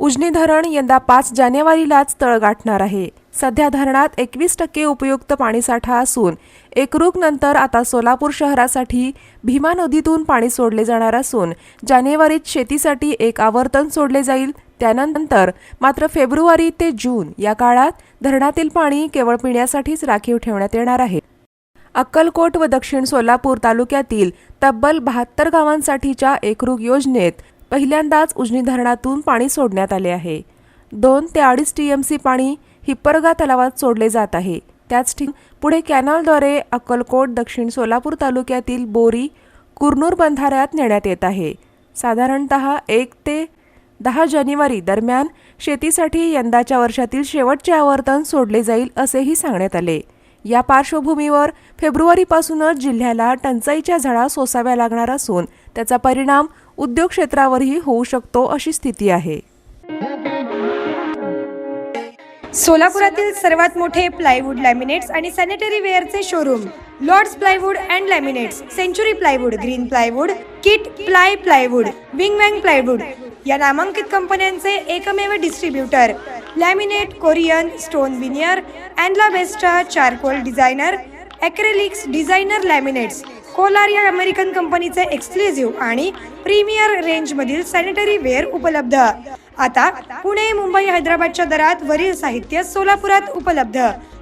उजनी धरण यंदा पाच जानेवारीलाच तळ गाठणार आहे. सध्या धरणात एकवीस टक्के उपयुक्त पाणीसाठा असून एकरूक नंतर आता सोलापूर शहरासाठी भीमा नदीतून पाणी सोडले जाणार असून जानेवारीत शेतीसाठी एक आवर्तन सोडले जाईल. त्यानंतर मात्र फेब्रुवारी ते जून या काळात धरणातील पाणी केवळ पिण्यासाठीच राखीव ठेवण्यात येणार आहे. अक्कलकोट व दक्षिण सोलापूर तालुक्यातील तब्बल बहात्तर गावांसाठीच्या एकरूप योजनेत पहिल्यांदाच उजनी धरणातून पाणी सोडण्यात आले आहे. दोन ते अडीच टी एम सी पाणी हिप्परगा तलावात सोडले जात आहे. त्याच ठिक पुढे कॅनॉलद्वारे अक्कलकोट दक्षिण सोलापूर तालुक्यातील बोरी कुरनूर बंधाऱ्यात नेण्यात येत आहे. साधारणत एक ते दहा जानेवारी दरम्यान शेतीसाठी यंदाच्या वर्षातील शेवटचे आवर्तन सोडले जाईल असेही सांगण्यात आले. या पार्श्वभूमीवर फेब्रुवारीपासूनच जिल्ह्याला टंचाईच्या झळा सोसाव्या लागणार असून त्याचा परिणाम उद्योग क्षेत्रावरही होऊ शकतो अशी स्थिती आहे. सोलापुरातील सर्वात मोठे प्लायवूड लॅमिनेट्स आणि sanitary वेअरचे showroom Lords plywood and laminates Century plywood green plywood Kitply plywood wing wang plywood या नामांकित कंपन्यांचे एकमेव distributor. Laminate Korean stone veneer अँडला बेस्टा charcoal designer acrylics designer laminates Kolar या अमेरिकन कंपनीचे एक्सक्लुझिव्ह आणि प्रीमियर रेंजमधील सॅनिटरी वेअर उपलब्ध. आता पुणे मुंबई हैदराबादच्या दरात वरील साहित्य सोलापुरात उपलब्ध.